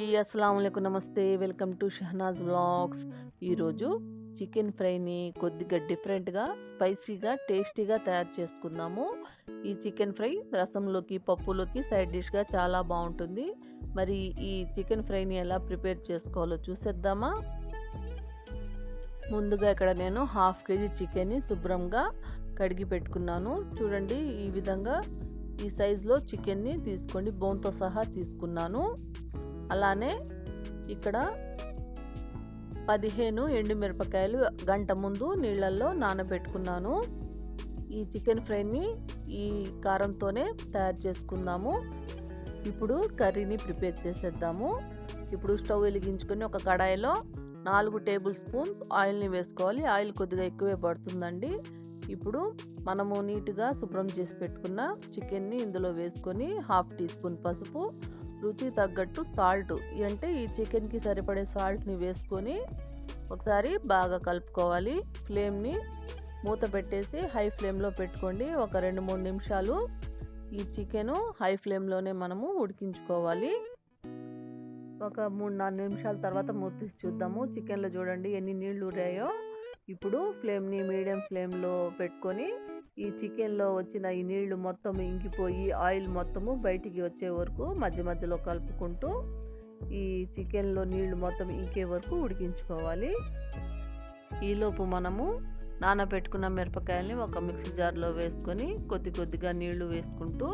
అస్సలం అయికు నమస్తే. Welcome to Shahnaz vlogs. ఈరోజు చికెన్ ఫ్రైని కొద్దిగా డిఫరెంట్గా స్పైసీగా టేస్టీగా తయారు చేసుకుందాము. ఈ చికెన్ ఫ్రై రసంలోకి పప్పులోకి సైడ్ డిష్గా చాలా బాగుంటుంది. మరి ఈ చికెన్ ఫ్రైని ఎలా ప్రిపేర్ చేసుకోవాలో చూసేద్దామా? ముందుగా ఇక్కడ నేను హాఫ్ కేజీ చికెన్ని శుభ్రంగా కడిగి పెట్టుకున్నాను. చూడండి ఈ విధంగా ఈ సైజులో చికెన్ని తీసుకోండి బోన్తో సహా తీసుకున్నాను. అలానే ఇక్కడ పదిహేను ఎండుమిరపకాయలు గంట ముందు నీళ్ళల్లో నానబెట్టుకున్నాను. ఈ చికెన్ ఫ్రైని ఈ కారంతోనే తయారు చేసుకుందాము. ఇప్పుడు కర్రీని ప్రిపేర్ చేసేద్దాము. ఇప్పుడు స్టవ్ వెలిగించుకొని ఒక కడాయిలో నాలుగు టేబుల్ స్పూన్స్ ఆయిల్ని వేసుకోవాలి. ఆయిల్ కొద్దిగా ఎక్కువే పడుతుందండి. ఇప్పుడు మనము నీట్గా శుభ్రం చేసి పెట్టుకున్న చికెన్ని ఇందులో వేసుకొని హాఫ్ టీ స్పూన్ పసుపు రుచి తగ్గట్టు సాల్ట్. అంటే ఈ చికెన్కి సరిపడే సాల్ట్ని వేసుకొని ఒకసారి బాగా కలుపుకోవాలి. ఫ్లేమ్ని మూత పెట్టేసి హై ఫ్లేమ్లో పెట్టుకోండి. ఒక రెండు మూడు నిమిషాలు ఈ చికెను హై ఫ్లేమ్లోనే మనము ఉడికించుకోవాలి. ఒక మూడు నాలుగు నిమిషాల తర్వాత మూత తీసి చూద్దాము. చికెన్లో చూడండి ఎన్ని నీళ్ళు ఊరాయో ఇప్పుడు ఫ్లేమ్ని మీడియం ఫ్లేమ్లో పెట్టుకొని ఈ చికెన్లో వచ్చిన ఈ నీళ్ళు మొత్తం ఇంకిపోయి ఆయిల్ మొత్తము బయటికి వచ్చే వరకు మధ్య మధ్యలో కలుపుకుంటూ ఈ చికెన్లో నీళ్ళు మొత్తం ఇంకే వరకు ఉడికించుకోవాలి. ఈలోపు మనము నానబెట్టుకున్న మిరపకాయల్ని ఒక మిక్సీ జార్లో వేసుకొని కొద్ది కొద్దిగా నీళ్ళు వేసుకుంటూ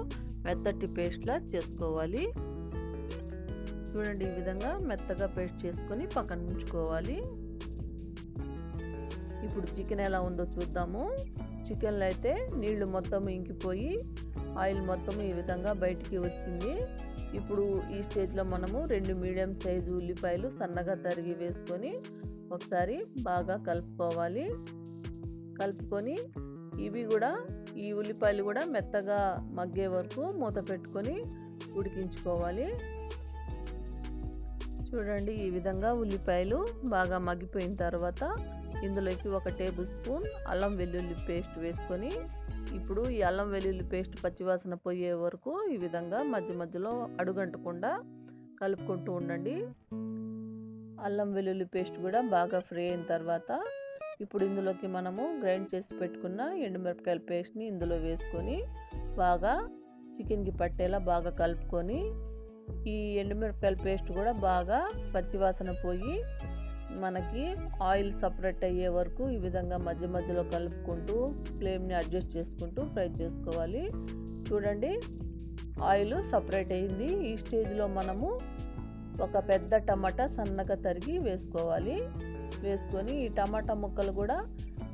మెత్తటి పేస్ట్లా చేసుకోవాలి. చూడండి ఈ విధంగా మెత్తగా పేస్ట్ చేసుకొని పక్కన ఉంచుకోవాలి. ఇప్పుడు చికెన్ ఎలా ఉందో చూద్దాము. చికెన్లో అయితే నీళ్ళు మొత్తం ఇంకిపోయి ఆయిల్ మొత్తం ఈ విధంగా బయటికి వచ్చింది. ఇప్పుడు ఈ స్టేజ్లో మనము రెండు మీడియం సైజు ఉల్లిపాయలు సన్నగా తరిగి వేసుకొని ఒకసారి బాగా కలుపుకోవాలి. కలుపుకొని ఇవి కూడా ఈ ఉల్లిపాయలు కూడా మెత్తగా మగ్గే వరకు మూత పెట్టుకొని ఉడికించుకోవాలి. చూడండి ఈ విధంగా ఉల్లిపాయలు బాగా మగ్గిపోయిన తర్వాత ఇందులోకి ఒక టేబుల్ స్పూన్ అల్లం వెల్లుల్లి పేస్ట్ వేసుకొని ఇప్పుడు ఈ అల్లం వెల్లుల్లి పేస్ట్ పచ్చివాసన పోయే వరకు ఈ విధంగా మధ్య మధ్యలో అడుగంటకుండా కలుపుకుంటూ ఉండండి. అల్లం వెల్లుల్లి పేస్ట్ కూడా బాగా ఫ్రై అయిన తర్వాత ఇప్పుడు ఇందులోకి మనము గ్రైండ్ చేసి పెట్టుకున్న ఎండుమిరపకాయల పేస్ట్ని ఇందులో వేసుకొని బాగా చికెన్కి పట్టేలా బాగా కలుపుకొని ఈ ఎండుమిరపకాయల పేస్ట్ కూడా బాగా పచ్చివాసన పోయి మనకి ఆయిల్ సపరేట్ అయ్యే వరకు ఈ విధంగా మధ్య మధ్యలో కలుపుకుంటూ ఫ్లేమ్ని అడ్జస్ట్ చేసుకుంటూ ఫ్రై చేసుకోవాలి. చూడండి ఆయిల్ సపరేట్ అయింది. ఈ స్టేజ్లో మనము ఒక పెద్ద టమాటా సన్నగా తరిగి వేసుకోవాలి. వేసుకొని ఈ టమాటా ముక్కలు కూడా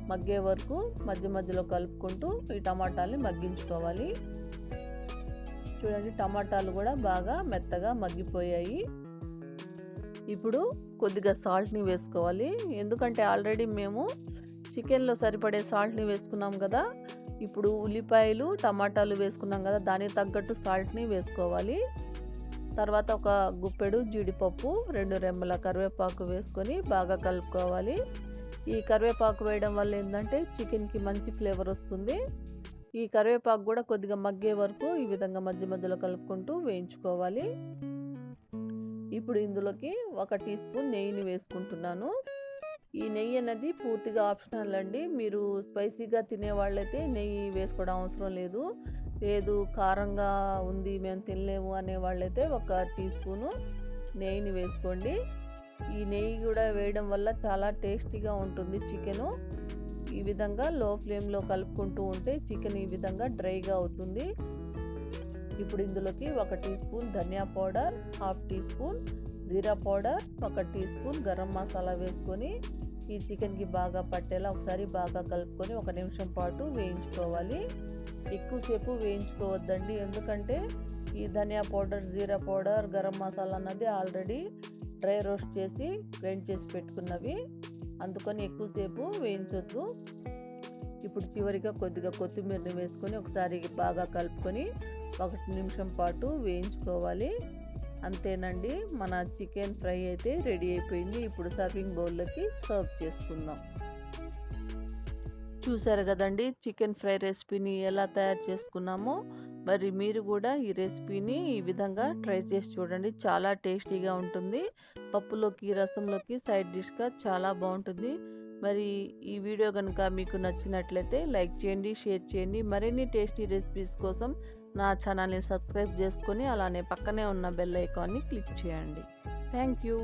మగ్గే వరకు మధ్య మధ్యలో కలుపుకుంటూ ఈ టమాటాలని మగ్గించుకోవాలి. చూడండి టమాటాలు కూడా బాగా మెత్తగా మగ్గిపోయాయి. ఇప్పుడు కొద్దిగా సాల్ట్ని వేసుకోవాలి. ఎందుకంటే ఆల్రెడీ మేము చికెన్లో సరిపడే సాల్ట్ని వేసుకున్నాం కదా. ఇప్పుడు ఉల్లిపాయలు టమాటాలు వేసుకున్నాం కదా దానికి తగ్గట్టు సాల్ట్ని వేసుకోవాలి. తర్వాత ఒక గుప్పెడు జీడిపప్పు రెండు రెమ్మల కరివేపాకు వేసుకొని బాగా కలుపుకోవాలి. ఈ కరివేపాకు వేయడం వల్ల ఏంటంటే చికెన్కి మంచి ఫ్లేవర్ వస్తుంది. ఈ కరివేపాకు కూడా కొద్దిగా మగ్గే వరకు ఈ విధంగా మధ్య మధ్యలో కలుపుకుంటూ వేయించుకోవాలి. ఇప్పుడు ఇందులోకి ఒక టీ స్పూన్ నెయ్యిని వేసుకుంటున్నాను. ఈ నెయ్యి అనేది పూర్తిగా ఆప్షనల్ అండి. మీరు స్పైసీగా తినే వాళ్ళైతే నెయ్యి వేసుకోవడం అవసరం లేదు. లేదు కారంగా ఉంది మేము తినలేము అనే వాళ్ళైతే ఒక టీ స్పూను నెయ్యిని వేసుకోండి. ఈ నెయ్యి కూడా వేయడం వల్ల చాలా టేస్టీగా ఉంటుంది చికెను. ఈ విధంగా లో ఫ్లేమ్లో కలుపుకుంటూ ఉంటే చికెన్ ఈ విధంగా డ్రైగా అవుతుంది. ఇప్పుడు ఇందులోకి ఒక టీ స్పూన్ ధనియా పౌడర్ హాఫ్ టీ స్పూన్ జీరా పౌడర్ ఒక టీ స్పూన్ గరం మసాలా వేసుకొని ఈ చికెన్కి బాగా పట్టేలా ఒకసారి బాగా కలుపుకొని ఒక నిమిషం పాటు వేయించుకోవాలి. ఎక్కువసేపు వేయించుకోవద్దండి ఎందుకంటే ఈ ధనియా పౌడర్ జీరా పౌడర్ గరం మసాలా అన్నది ఆల్రెడీ డ్రై రోస్ట్ చేసి గ్రైండ్ చేసి పెట్టుకున్నవి. అందుకని ఎక్కువసేపు వేయించొద్దు. ఇప్పుడు చివరిగా కొద్దిగా కొత్తిమీరని వేసుకొని ఒకసారి బాగా కలుపుకొని ఒకటి నిమిషం పాటు వేయించుకోవాలి. అంతేనండి మన చికెన్ ఫ్రై అయితే రెడీ అయిపోయింది. ఇప్పుడు సర్వింగ్ బౌల్లోకి సర్వ్ చేసుకుందాం. చూసారు కదండి చికెన్ ఫ్రై రెసిపీని ఎలా తయారు చేసుకున్నామో? మరి మీరు కూడా ఈ రెసిపీని ఈ విధంగా ట్రై చేసి చూడండి. చాలా టేస్టీగా ఉంటుంది. పప్పులోకి రసంలోకి సైడ్ డిష్గా చాలా బాగుంటుంది. మరి ఈ వీడియో కనుక మీకు నచ్చినట్లయితే లైక్ చేయండి షేర్ చేయండి. మరిన్ని టేస్టీ రెసిపీస్ కోసం నా ఛానల్ని సబ్స్క్రైబ్ చేసుకొని అలానే పక్కనే ఉన్న బెల్ ఐకాన్ని క్లిక్ చేయండి. Thank you.